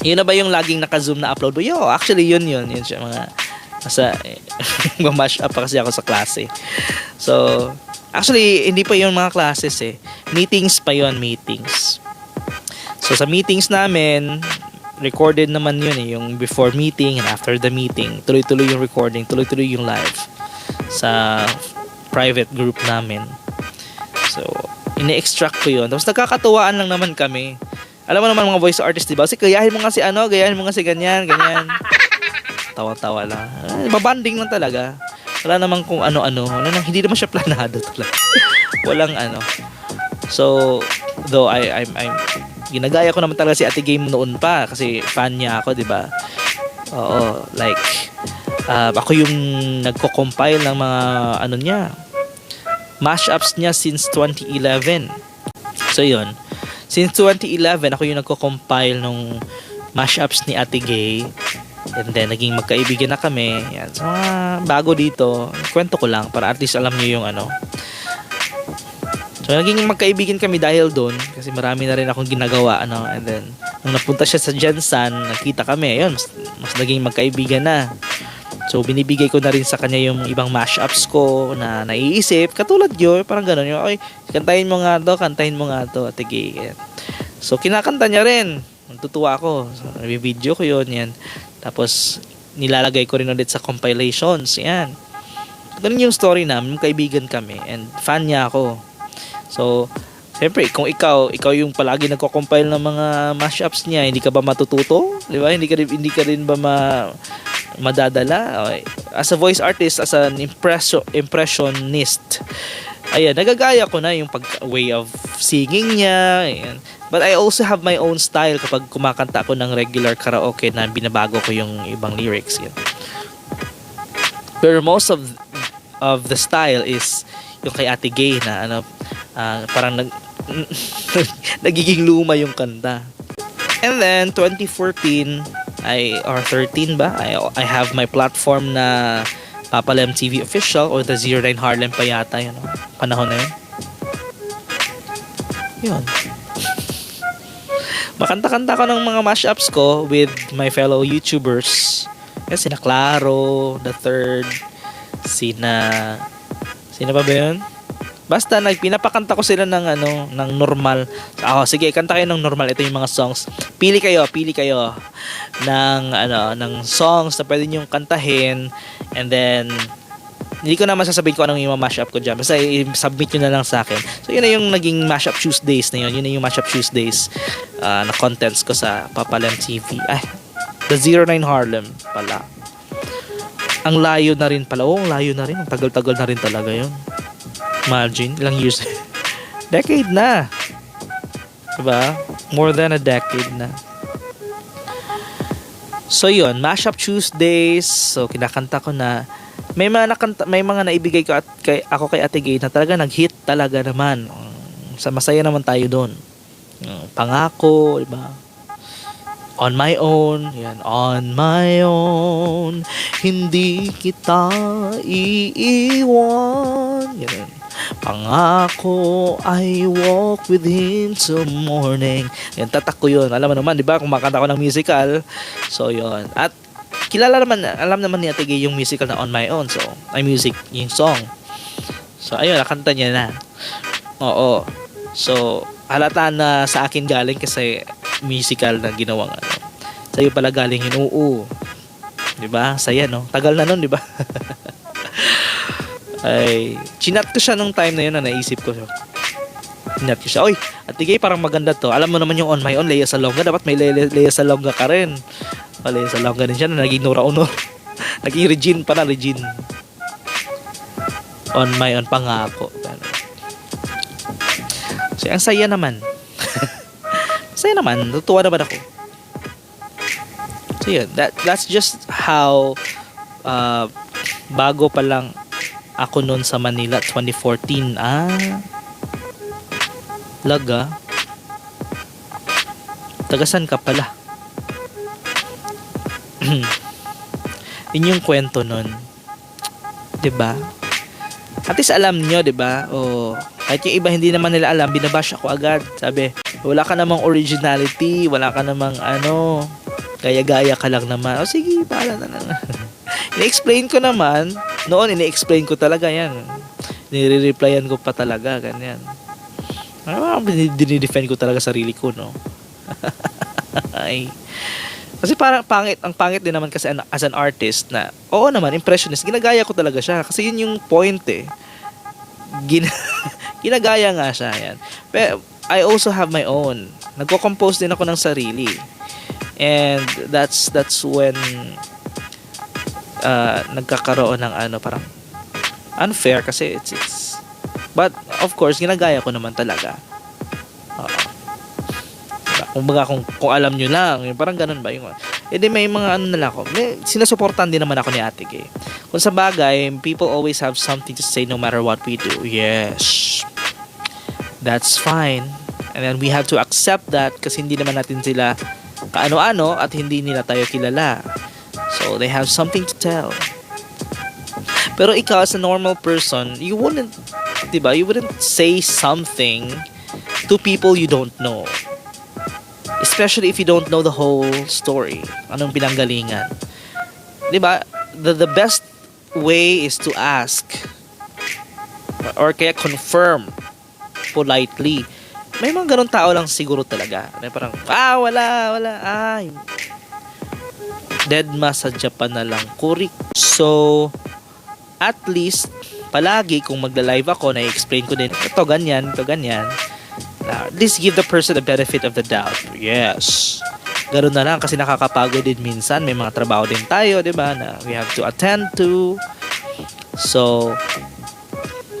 Yun na ba yung laging naka-zoom na upload mo? Yo, actually yun yun. Yun siya mga nasa mash up pa kasi ako sa klase. So, actually hindi pa yung mga classes eh. Meetings pa yon meetings. So sa meetings namin, recorded naman yun eh, yung before meeting and after the meeting. Tuloy-tuloy yung recording, tuloy-tuloy yung live sa private group namin. So, ini-extract ko yun. Tapos nagkakatuwaan lang naman kami. Alam mo naman mga voice artist, di ba? Kasi gayahin mo nga si ano, gayahin mo nga si ganyan, ganyan. Tawa-tawa lang. Eh, babanding lang talaga. Wala naman kung ano-ano. Wala nang, hindi naman siya planado talaga. Walang ano. So, though I, I'm, I'm, ginagaya ko naman talaga si Ate Game noon pa kasi fan niya ako, di ba? Oo, like, uh, ako yung nagko-compile ng mga ano niya, mashups niya since 2011. So, yun. Since 2011, ako yung nagko-compile nung mashups ni Ate Gay. And then, naging magkaibigan na kami. Yan. So, mga bago dito, kwento ko lang para at least alam niyo yung ano. So, naging magkaibigan kami dahil doon kasi marami na rin akong ginagawa. Ano, and then, nung napunta siya sa Jensan, nakita kami. Ayun, mas, mas naging magkaibigan na. So, binibigay ko na rin sa kanya yung ibang mashups ko na naiisip. Katulad yun, parang gano'n. Yung, okay, kantahin mo nga to, kantahin mo nga to. Yan. So, kinakanta niya rin. Natutuwa ako. So, video ko yun, yan. Tapos, nilalagay ko rin ulit sa compilations. Yan. Ganun yung story namin. Kaibigan kami. And fan niya ako. So, Siyempre, kung ikaw, ikaw yung palagi nagko-compile ng mga mashups niya, hindi ka ba matututo? Di ba? Hindi ka hindi ka rin ba ma, madadala? Okay. As a voice artist, as an impression, impressionist, ayan, nagagaya ko na yung pag way of singing niya. Ayan. But I also have my own style kapag kumakanta ako ng regular karaoke na binabago ko yung ibang lyrics. Yan. Pero most of of the style is yung kay Ate Gay na ano ah, parang nag nagiging luma yung kanta. And then 2014 I or 13 ba? I I have my platform na Papalem TV official or the 09 Harlem pa yata yun. no? Panahon na yun. Yun. Makanta-kanta ko ng mga mashups ko with my fellow YouTubers. Yan, sina Claro, The Third, sina... Sino pa ba yun? Basta nagpinapakanta ko sila ng ano, ng normal. Ako, sige, kanta kayo ng normal. Ito yung mga songs. Pili kayo, pili kayo ng ano, ng songs na pwede niyo kantahin and then hindi ko naman sasabihin ko anong yung mashup ko dyan. Basta i-submit nyo na lang sa akin. So, yun na yung naging mashup Tuesdays na yun. Yun na yung mashup Tuesdays uh, na contents ko sa Papalem TV. Ay, The 09 Harlem pala. Ang layo na rin pala. Oo, ang layo na rin. Ang tagal-tagal na rin talaga yun. Imagine, ilang years. decade na. Diba? More than a decade na. So yun, Mashup Tuesdays. So kinakanta ko na may mga nakanta, may mga naibigay ko at kay, ako kay Ate Gay na talaga nag-hit talaga naman. Sa masaya naman tayo doon. Mm, Pangako, 'di ba? On my own, yan, on my own, hindi kita iiwan. Yan. Pangako, I walk with him till morning. Yan, tatak ko yun. Alam mo naman, di ba, kung makanta ko ng musical. So, yun. At, kilala naman, alam naman ni Ate Gay yung musical na On My Own. So, ay music, yung song. So, ayun, nakanta niya na. Oo. So, halata na sa akin galing kasi musical na ginawang ano. Sa'yo pala galing yun. Oo. Di ba? Saya, no? Tagal na nun, di ba? ay, chinat ko siya nung time na yun na naisip ko siya. Chinat ko siya. Oy, Ate Gay, parang maganda to. Alam mo naman yung on my own, Leia Salonga. Dapat may Leia, Leia Salonga ka rin. O, Leia Salonga din siya na naging Nora Honor. naging Regine pa na, Regine. On my own, pangako. Ganun. So, ang saya naman. saya naman. Natutuwa naman ako. So, yun. That, that's just how uh, bago pa lang ako noon sa Manila 2014. Ah. Laga. Tagasan ka pala. Yun yung kwento nun. 'Di ba? At least alam nyo, 'di ba? O kahit yung iba hindi naman nila alam, binabash ako agad. Sabi, wala ka namang originality, wala ka namang ano, Gaya-gaya ka lang naman. O sige, para na lang. Ini-explain ko naman. Noon, ini-explain ko talaga yan. Nire-replyan ko pa talaga, ganyan. Ah, dinidefend ko talaga sarili ko, no? Ay. Kasi parang pangit, ang pangit din naman kasi as an artist na, oo naman, impressionist, ginagaya ko talaga siya. Kasi yun yung point eh. Gin ginagaya nga siya, yan. Pero I also have my own. Nagko-compose din ako ng sarili. And that's that's when uh, nagkakaroon ng ano parang unfair kasi it's, it's but of course ginagaya ko naman talaga. Oo. Diba? kumbaga kung, kung alam nyo lang parang ganun ba yung edi may mga ano na lang ako may, sinusuportan din naman ako ni ate Gay. Kung sa bagay people always have something to say no matter what we do. Yes. That's fine. And then we have to accept that kasi hindi naman natin sila kaano-ano at hindi nila tayo kilala So they have something to tell. Pero ikaw as a normal person, you wouldn't, 'di ba? You wouldn't say something to people you don't know. Especially if you don't know the whole story. Anong pinanggalingan. 'Di ba? The the best way is to ask or kaya confirm politely. May mga ganun tao lang siguro talaga. Na parang, ah, wala, wala, ah, dead ma sa Japan na lang kurik. So, at least, palagi kung magla-live ako, na-explain ko din, ito ganyan, ito ganyan. Na, at give the person the benefit of the doubt. Yes. Ganun na lang kasi nakakapagod din minsan. May mga trabaho din tayo, di ba, na we have to attend to. So,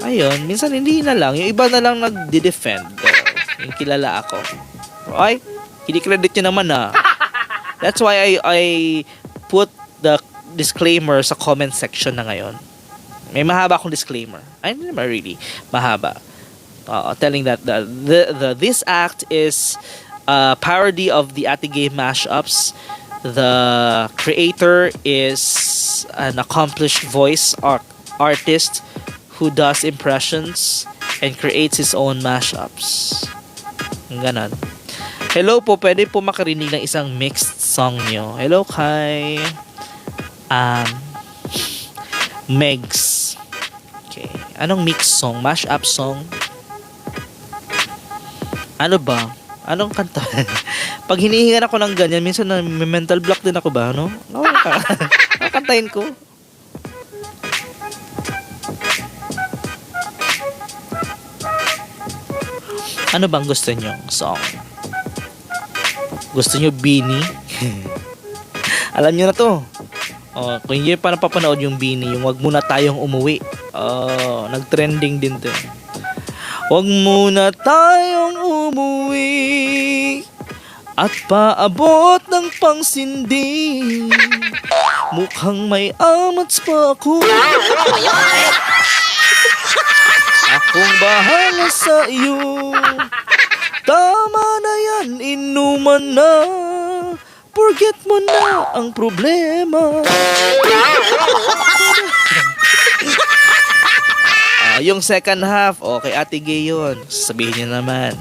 ayun, minsan hindi na lang. Yung iba na lang nagdi-defend. Uh, yung kilala ako. Ay, hindi credit nyo naman ah. That's why I I put the disclaimer sa comment section na ngayon. May mahaba akong disclaimer. I never really mahaba. Uh, telling that the, the, the this act is a parody of the Ate Gay mashups. The creator is an accomplished voice art, artist who does impressions and creates his own mashups. Ganon. Hello po, pwede po makarinig ng isang mixed song nyo. Hello kay um, Megs. Okay. Anong mixed song? Mash-up song? Ano ba? Anong kanta? Pag hinihingan ako ng ganyan, minsan na may mental block din ako ba, no? No, kakantahin ko. Ano bang gusto nyo song? Gusto nyo Beanie? Alam nyo na to. Oh, kung hindi pa napapanood yung Beanie, yung wag muna tayong umuwi. Oh, nag-trending din to. Wag muna tayong umuwi at paabot ng pangsindi. Mukhang may amats pa ako. Akong bahala sa iyo. Yan, inuman na. Forget mo na ang problema. Ah, yung second half, okay, Ate Gay yun. Sasabihin niya naman.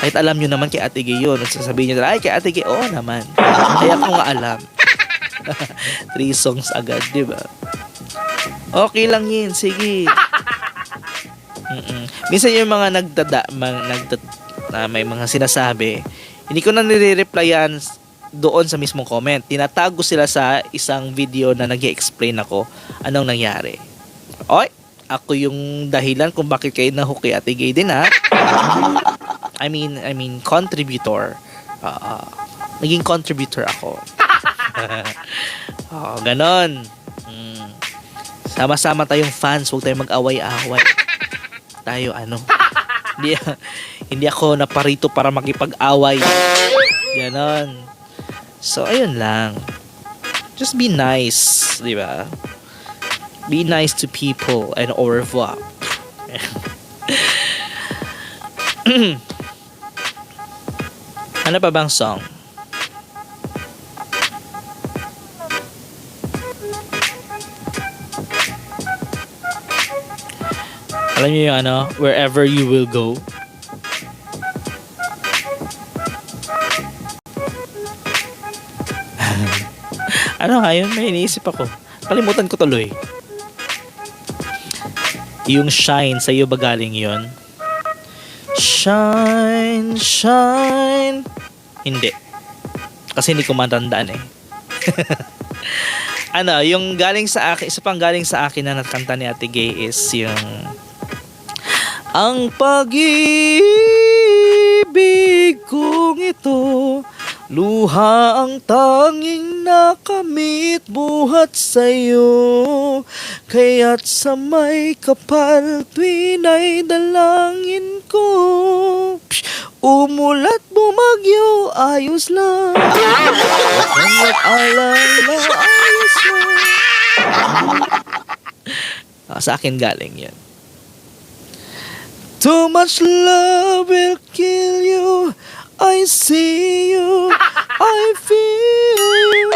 Kahit alam nyo naman kay Ate Gay yun. Sasabihin niya, ay, kay Ate Gay, oo naman. Kaya ko nga alam. Three songs agad, di ba? Okay lang yun, sige. Mm-mm. Minsan yung mga nagdada, mga nagdad, na may mga sinasabi, hindi ko na nire-replyan doon sa mismong comment. Tinatago sila sa isang video na nag explain ako anong nangyari. Oy, ako yung dahilan kung bakit kayo nahook kay Ate Gay din ha. I mean, I mean, contributor. Uh, naging contributor ako. oh, ganon. Mm. Sama-sama tayong fans, huwag tayong mag-away-away. Tayo ano. Hindi, hindi ako naparito para makipag-away. Ganon. So, ayun lang. Just be nice, di ba? Be nice to people and au revoir. ano pa bang song? Alam niyo yung ano, wherever you will go. Ano nga yun? May iniisip ako. Kalimutan ko tuloy. Yung shine, sa iyo ba galing yun? Shine, shine. Hindi. Kasi hindi ko matandaan eh. ano, yung galing sa akin, isa pang galing sa akin na nakanta ni Ate Gay is yung Ang pag-ibig kong ito Luha ang tanging nakamit buhat sa'yo. Kaya't sa may kapal tuwin ay dalangin ko. Umulat bumagyo, ayos lang. Kung mag-alala, ayos lang. Ah, Sa akin galing yan Too much love will kill you I see you, I feel you.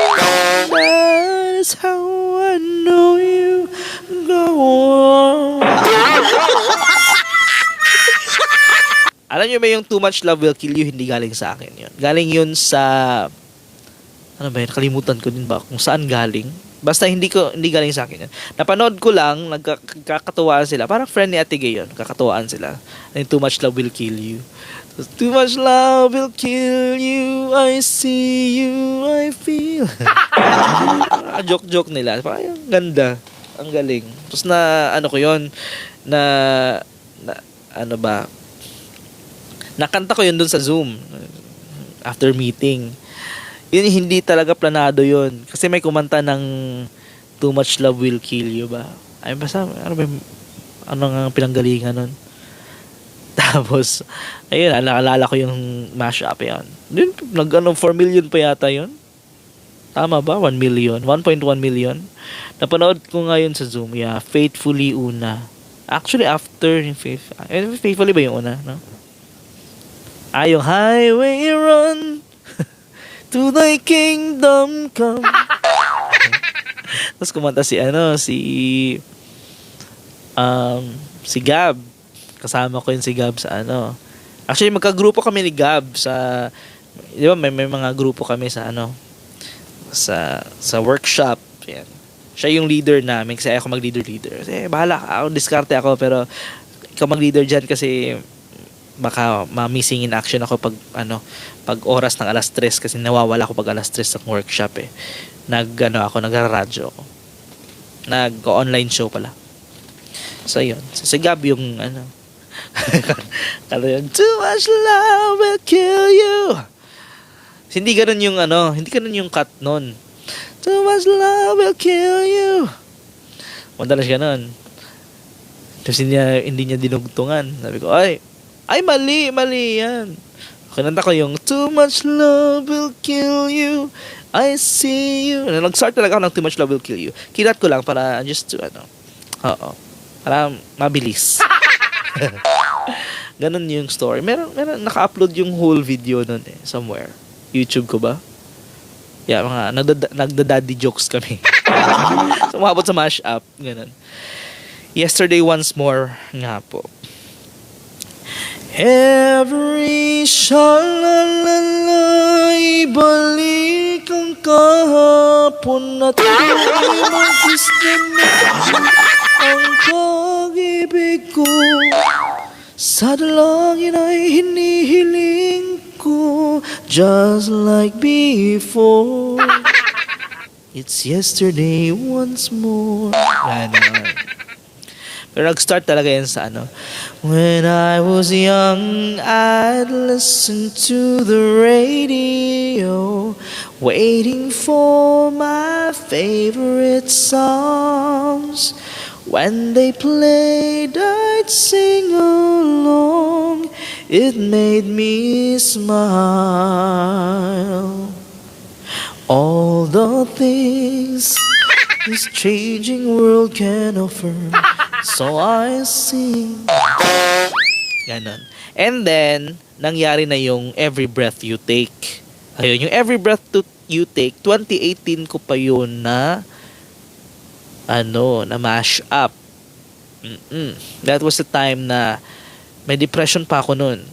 That is how I know you. Go on. Alam niyo ba yung too much love will kill you, hindi galing sa akin yun. Galing yun sa... Ano ba yun? Kalimutan ko din ba kung saan galing. Basta hindi ko hindi galing sa akin yun. Napanood ko lang, nagkakatuwaan sila. Parang friend ni Ate Gay yun. Kakatuwaan sila. And too much love will kill you. Too much love will kill you. I see you, I feel. Joke-joke nila. Parang ang ganda. Ang galing. Tapos na, ano ko yon na, na, ano ba, nakanta ko yun dun sa Zoom after meeting. Yun hindi talaga planado yun. Kasi may kumanta ng Too Much Love Will Kill You ba? Ay, basta, ano ba, ano nga pinanggalingan nun? Tapos, ayun, naalala ko yung mashup yan. Yun, nag, ano, 4 million pa yata yun. Tama ba? 1 million. 1.1 million. Napanood ko ngayon sa Zoom. Yeah, Faithfully Una. Actually, after Faith, eh, Faithfully ba yung una? No? Ah, yung Highway Run to thy kingdom come. Tapos kumanta si ano, si um, si Gab. Kasama ko yun si Gab sa ano. Actually, magkagrupo kami ni Gab sa, di ba, may, may mga grupo kami sa ano, sa, sa workshop. Yan. Siya yung leader namin kasi ako mag-leader-leader. Kasi bahala ako, diskarte ako, pero ikaw mag-leader dyan kasi baka ma-missing in action ako pag ano pag oras ng alas 3 kasi nawawala ako pag alas 3 sa workshop eh. Nag ano ako nagraradyo ako. Nag online show pala. So yun. So, si Gab yung ano ano yun too much love will kill you. Hindi ganun yung ano hindi ganun yung cut nun. Too much love will kill you. Madalas ganun. Tapos hindi niya, hindi niya dinugtungan. Sabi ko ay ay, mali, mali yan. Kinanta ko yung, Too much love will kill you. I see you. Nag-start talaga ako ng Too much love will kill you. Kinat ko lang para just to, ano, oo, para mabilis. Ganun yung story. Meron, meron, naka-upload yung whole video nun eh, somewhere. YouTube ko ba? Yeah, mga nagda- nagda-daddy jokes kami. so, umabot sa mashup. Ganun. Yesterday once more nga po. Every shalalala Ibalik ang kahapon At mag-kiss Ang pag-ibig ko Sa dalangin ay hinihiling ko Just like before. It's yesterday once more. Ganon. Pero nag-start talaga yan sa ano. When I was young, I'd listen to the radio, waiting for my favorite songs. When they played, I'd sing along. It made me smile. All the things this changing world can offer. So I sing. Ganon. And then, nangyari na yung Every Breath You Take. Ayun, yung Every Breath to You Take, 2018 ko pa yun na ano, na mash up. Mm-mm. That was the time na may depression pa ako noon.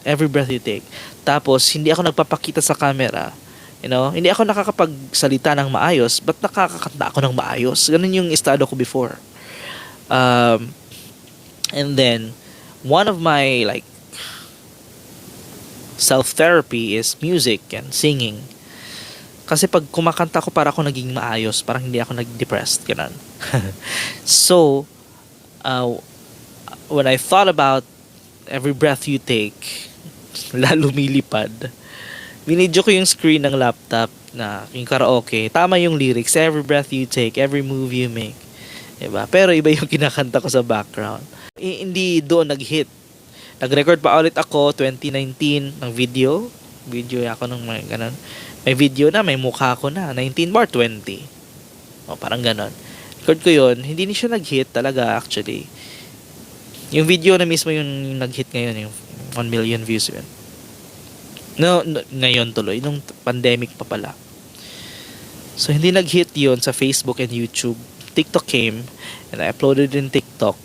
Every breath you take. Tapos, hindi ako nagpapakita sa camera. You know, hindi ako nakakapagsalita ng maayos, but nakakakanta ako ng maayos. Ganun yung estado ko before. Um, and then, one of my, like, self-therapy is music and singing. Kasi pag kumakanta ko, para ako naging maayos. Parang hindi ako nag-depressed. Ganun. so, uh, when I thought about every breath you take, lalo lumilipad, binidyo ko yung screen ng laptop na yung karaoke. Tama yung lyrics. Every breath you take, every move you make. Diba? Pero iba yung kinakanta ko sa background. I- hindi doon nag-hit. Nag-record pa ulit ako 2019 ng video. Video ako ng mga ganun. May video na, may mukha ko na. 19 bar 20. O, parang ganun. Record ko yun. Hindi ni siya nag-hit talaga actually. Yung video na mismo yung nag-hit ngayon, yung 1 million views yun. No, no, ngayon tuloy, nung pandemic pa pala. So, hindi nag-hit yun sa Facebook and YouTube. TikTok came, and I uploaded in TikTok.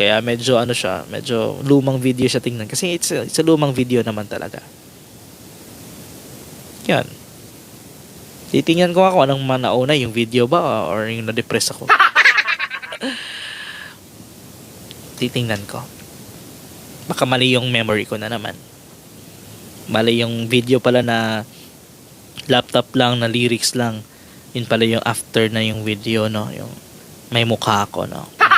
Kaya medyo ano siya, medyo lumang video siya tingnan. Kasi it's a, it's a lumang video naman talaga. Yan. Titingnan ko ako anong manauna, yung video ba or yung na-depress ako. Titingnan ko. Baka mali yung memory ko na naman. Mali yung video pala na laptop lang, na lyrics lang. Yun pala yung after na yung video, no? Yung may mukha ako, no?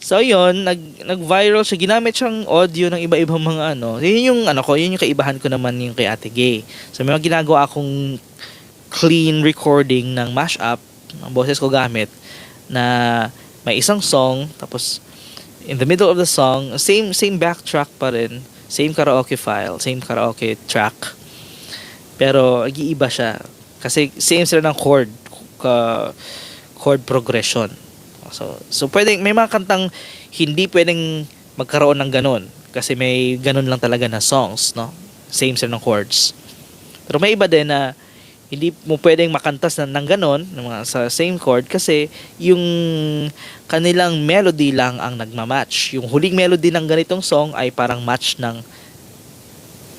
So yun, nag nag-viral siya. Ginamit siyang audio ng iba-ibang mga ano. Yun yung ano ko, yun yung kaibahan ko naman yung kay Ate Gay. So may mga ginagawa akong clean recording ng mashup, ang boses ko gamit na may isang song tapos in the middle of the song, same same backtrack pa rin, same karaoke file, same karaoke track. Pero nag-iiba siya kasi same sila ng chord ka chord progression. So, so pwedeng, may mga kantang hindi pwedeng magkaroon ng ganun. Kasi may ganun lang talaga na songs, no? Same sila ng chords. Pero may iba din na hindi mo pwedeng makantas na ng ganun ng mga, sa same chord kasi yung kanilang melody lang ang nagmamatch. Yung huling melody ng ganitong song ay parang match ng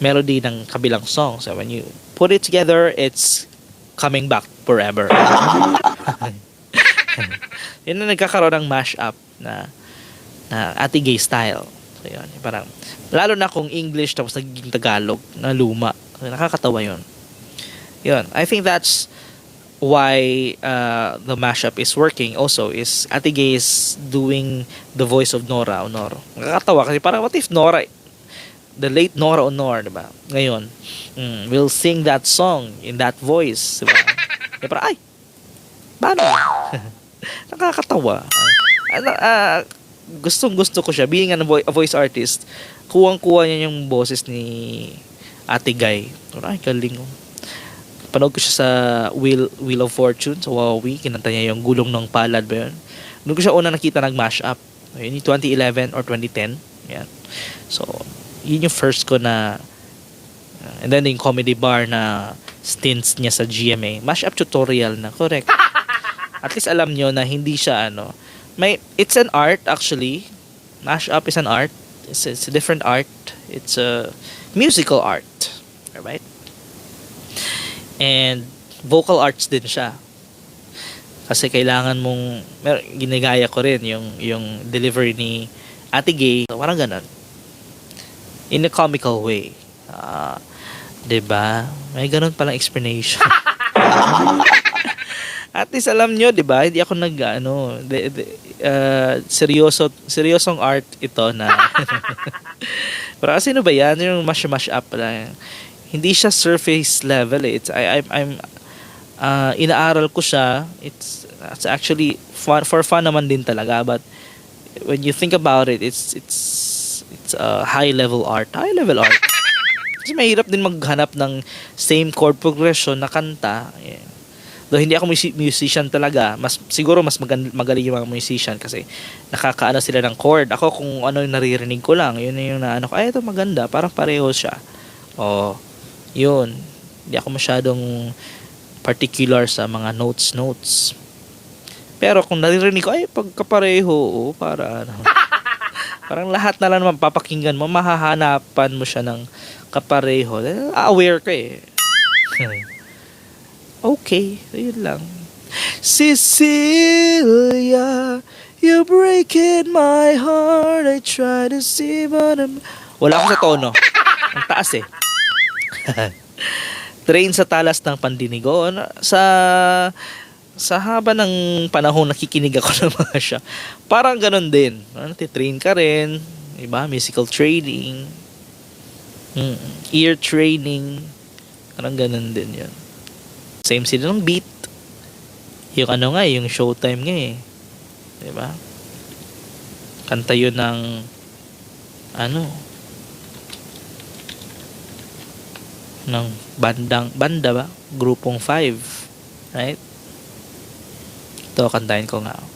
melody ng kabilang song. So when you put it together, it's coming back forever. yun na nagkakaroon ng mashup na na ati gay style. So yun, parang lalo na kung English tapos nagiging Tagalog na luma. So, nakakatawa yun. Yun, I think that's why uh, the mashup is working also is Ate Gay is doing the voice of Nora Honor. Nakakatawa kasi parang what if Nora the late Nora Honor, di ba? Ngayon, mm, will sing that song in that voice, di ba? Di parang, ay, paano? Nakakatawa. Uh, uh, gustong gusto ko siya. Being a, vo- a voice artist, kuwang-kuha niya yung boses ni Ate Guy. Ay, galing. oh. Panood ko siya sa Wheel, Wheel of Fortune sa Huawei. Kinanta niya yung Gulong ng Palad ba yun? Doon ko siya una nakita nag-mash up. Yun yung 2011 or 2010. Yan. So, yun yung first ko na uh, and then yung comedy bar na stints niya sa GMA. Mash up tutorial na. Correct at least alam nyo na hindi siya ano may it's an art actually. Mash up is an art. It's, it's a different art. It's a musical art. Alright? And vocal arts din siya. Kasi kailangan mong ginagaya ko rin yung yung delivery ni Ate Gay. Parang ganun. In a comical way. Ah, 'di ba may ganun palang explanation at least alam nyo, 'di ba? Hindi ako nag ano, de, de, uh, seryoso seryosong art ito na. Pero kasi ano ba 'yan? Yung mash mash up lang. Hindi siya surface level eh. It's I I'm, I'm uh, inaaral ko siya. It's it's actually fun for fun naman din talaga but when you think about it, it's it's it's a high level art. High level art. Kasi mahirap din maghanap ng same chord progression na kanta. Yeah. Though hindi ako musi- musician talaga, mas siguro mas magan- magaling yung mga musician kasi nakakaano sila ng chord. Ako kung ano yung naririnig ko lang, yun yung naano ko, ay ito maganda, parang pareho siya. O, yun. Hindi ako masyadong particular sa mga notes notes. Pero kung naririnig ko, ay pagkapareho, oh, para ano. parang lahat na lang naman papakinggan mo, mahahanapan mo siya ng kapareho. Eh, Aware ka eh. Okay. Yun lang. Cecilia, you're breaking my heart. I try to see but I'm... Wala akong sa tono. Ang taas eh. Train sa talas ng pandinigo. Na- Sa sa haba ng panahon nakikinig ako ng mga siya. Parang ganun din. Ano, train ka rin. Iba, musical training. Mm, ear training. Parang ganun din yun. Same sila ng beat. Yung ano nga, yung showtime nga eh. Diba? Kanta yun ng ano ng bandang banda ba? Grupong 5. Right? Ito, kantahin ko nga.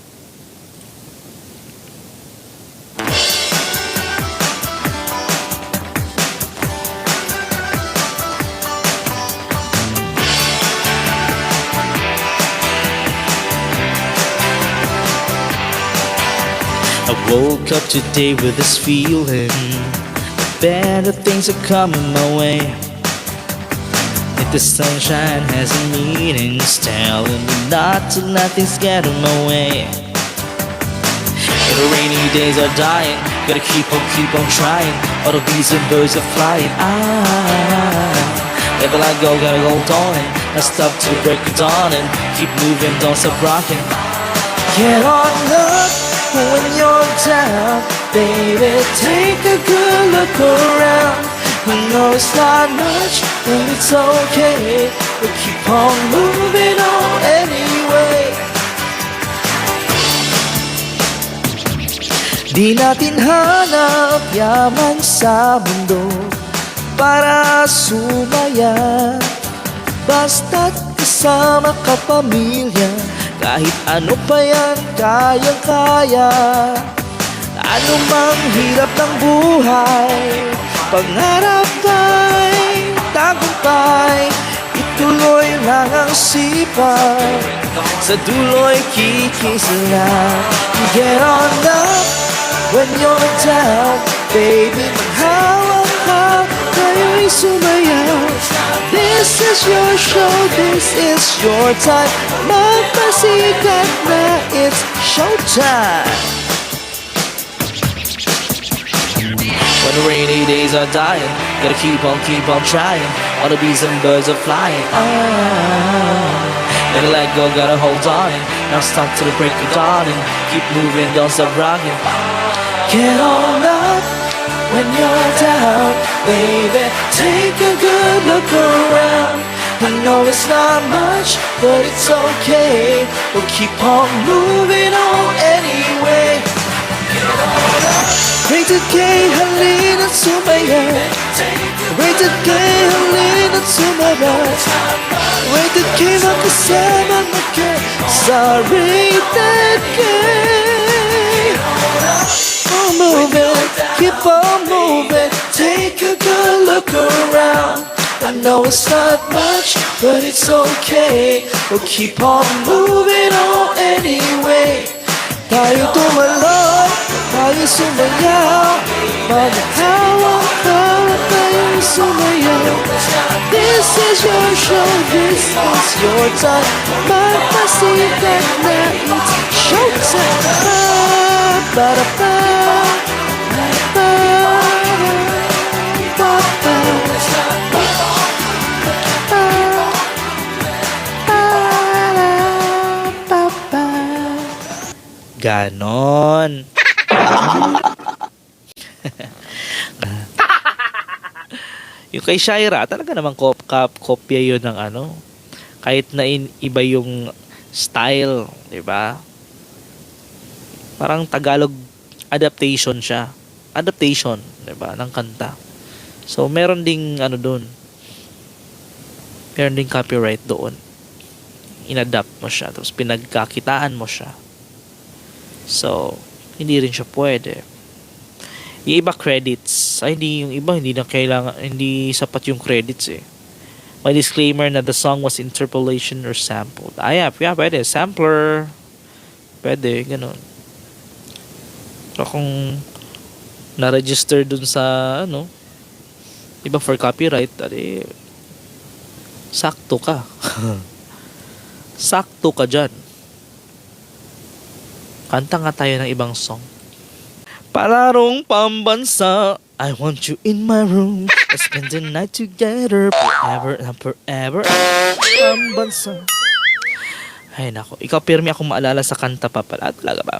I woke up today with this feeling better things are coming my way. If the sunshine has a meaning, it's telling me not to let things get in my way. And the rainy days are dying, gotta keep on, keep on trying. All the bees and birds are flying. Ah, never let go, gotta go on and not stop till break of dawn and keep moving, don't stop rocking. Get on up when you're down, baby. Take a good look around. I know it's not much, but it's okay. We'll keep on moving on anyway. Di natin hanap yaman sa mundo para sumaya. Basta't kasama ka pamilya Kahit ano pa yan, kayang-kaya. Ano mang hirap ng buhay Pangarap ay tagumpay. Ituloy lang ang sipag Sa dulo'y kikisla Get on up when you're down Baby, maghawak ka Kayo'y sumayaw This is your show, this is your time. Magpasikat na it's showtime. When the rainy days are dying Gotta keep on, keep on trying. All the bees and birds are flying. Ah, Gotta let go, gotta hold on. Now stop till the break of dawn Keep moving, don't stop rocking. Get on up when you're down, baby. Take a good look around. I know it's not much, but it's okay. We'll keep on moving on anyway. Rated K, halina sumaya. Rated K, halina sumaya. Rated K, makasama mo ka sa Rated K. on moving, keep on moving. Take a good look around. I know it's not much, but it's okay. We'll keep on moving on anyway. Tayo tumalon, tayo sumayaw. Maghawa-hawa tayo sumayaw. This is your show, this is your time. Magpasikat na it's showtime. Ganon. yung kay Shaira, talaga naman kop, kop, kopya yun ng ano. Kahit na in, iba yung style, di ba? Parang Tagalog adaptation siya. Adaptation, 'di ba, ng kanta. So meron ding ano doon. Meron ding copyright doon. Inadapt mo siya tapos pinagkakitaan mo siya. So hindi rin siya pwede. Yung iba credits, ay hindi yung iba hindi na kailangan hindi sapat yung credits eh. May disclaimer na the song was interpolation or sampled. Ah, yeah, yeah, pwede. Sampler. Pwede, ganun. Pero kung na-register dun sa ano, iba for copyright, adi, sakto ka. sakto ka dyan. Kanta nga tayo ng ibang song. Palarong pambansa, I want you in my room. Let's spend the night together forever and forever. Pambansa. Ay nako, ikaw pirmi akong maalala sa kanta pa pala. Talaga ba?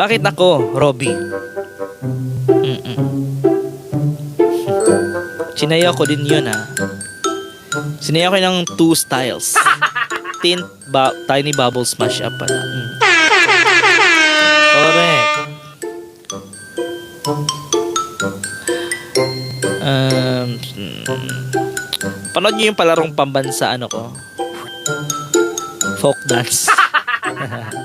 Bakit ako, Robby? Mm-mm. Sinaya ko din yun ah. Sinaya ko ng two styles. Tint, ba- tiny bubble smash up pala. Mm. Correct. Um, mm. Panood niyo yung palarong pambansa ano ko? Folk dance.